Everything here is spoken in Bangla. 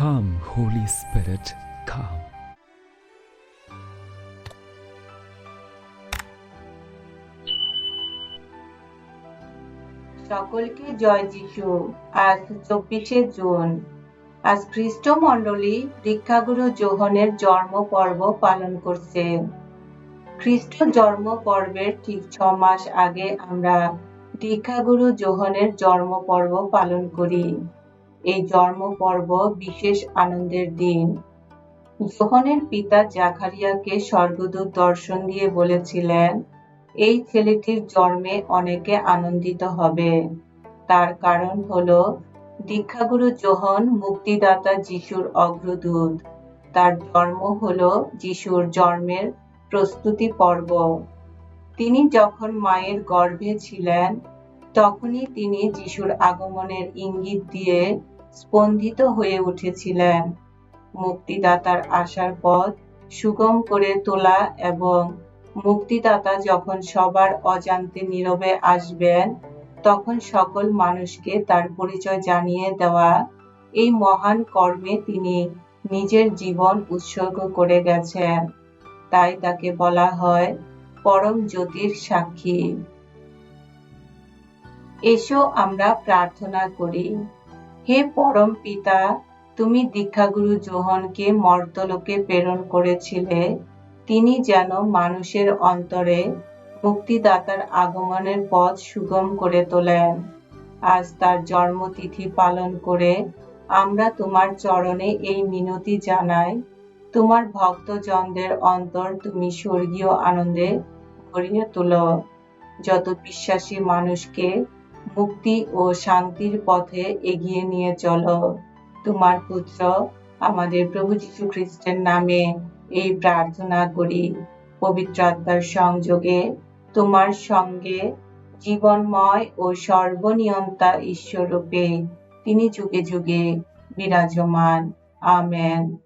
Come, Holy Spirit, come. সকলকে জয় যিশু। আজ চব্বিশে জুন। আজ খ্রিস্ট মণ্ডলী দীক্ষাগুরু যোহনের জন্ম পর্ব পালন করছে। খ্রিস্ট জন্ম পর্বের ঠিক ছ মাস আগে আমরা দীক্ষাগুরু যোহনের জন্ম পর্ব পালন করি। এই জন্ম পর্ব বিশেষ আনন্দের দিন। যোহনের পিতা জাকারিয়াকে স্বর্গদূত দর্শন দিয়ে বলেছিলেন, এই ছেলেটির জন্মে অনেকে আনন্দিত হবে। তার কারণ হলো, দীক্ষাগুরু যোহন মুক্তিদাতা যিশুর অগ্রদূত। তার জন্ম হল যিশুর জন্মের প্রস্তুতি পর্ব। তিনি যখন মায়ের গর্ভে ছিলেন, তখনই তিনি যিশুর আগমনের ইঙ্গিত দিয়ে স্পন্দিত হয়ে উঠেছিলেন। মুক্তিদাতার আসার পথ সুগম করে তোলা এবং মুক্তিদাতা যখন সবার অজান্তে নীরবে আসবেন, তখন সকল মানুষকে তার পরিচয় জানিয়ে দেওয়া, এই মহান কর্মে তিনি নিজের জীবন উৎসর্গ করে গেছেন। তাই তাকে বলা হয় পরম জ্যোতির সাক্ষী। এসো আমরা প্রার্থনা করি। হে পরম পিতা, তুমি দীক্ষাগুরু যোহনকে মর্তলোকে প্রেরণ করেছিলে। তিনি যেন মানুষের অন্তরে মুক্তিদাতার আগমনের পথ সুগম করে তোলেন। আজ তার জন্মতিথি পালন করে আমরা তোমার চরণে এই মিনতি জানাই। তোমার ভক্তজনদের অন্তর তুমি স্বর্গীয় আনন্দে ভরিয়ে তোলো। যত বিশ্বাসী মানুষকে মুক্তি ও শান্তির পথে এগিয়ে নিয়ে চলো। তোমার পুত্র আমাদের প্রভু যীশু খ্রিস্টের নামে এই প্রার্থনা করি। পবিত্র আত্মার সংযোগে তোমার সঙ্গে জীবনময় ও সর্বনিয়ন্তা ঈশ্বররূপে তিনি যুগে যুগে বিরাজমান। আমেন।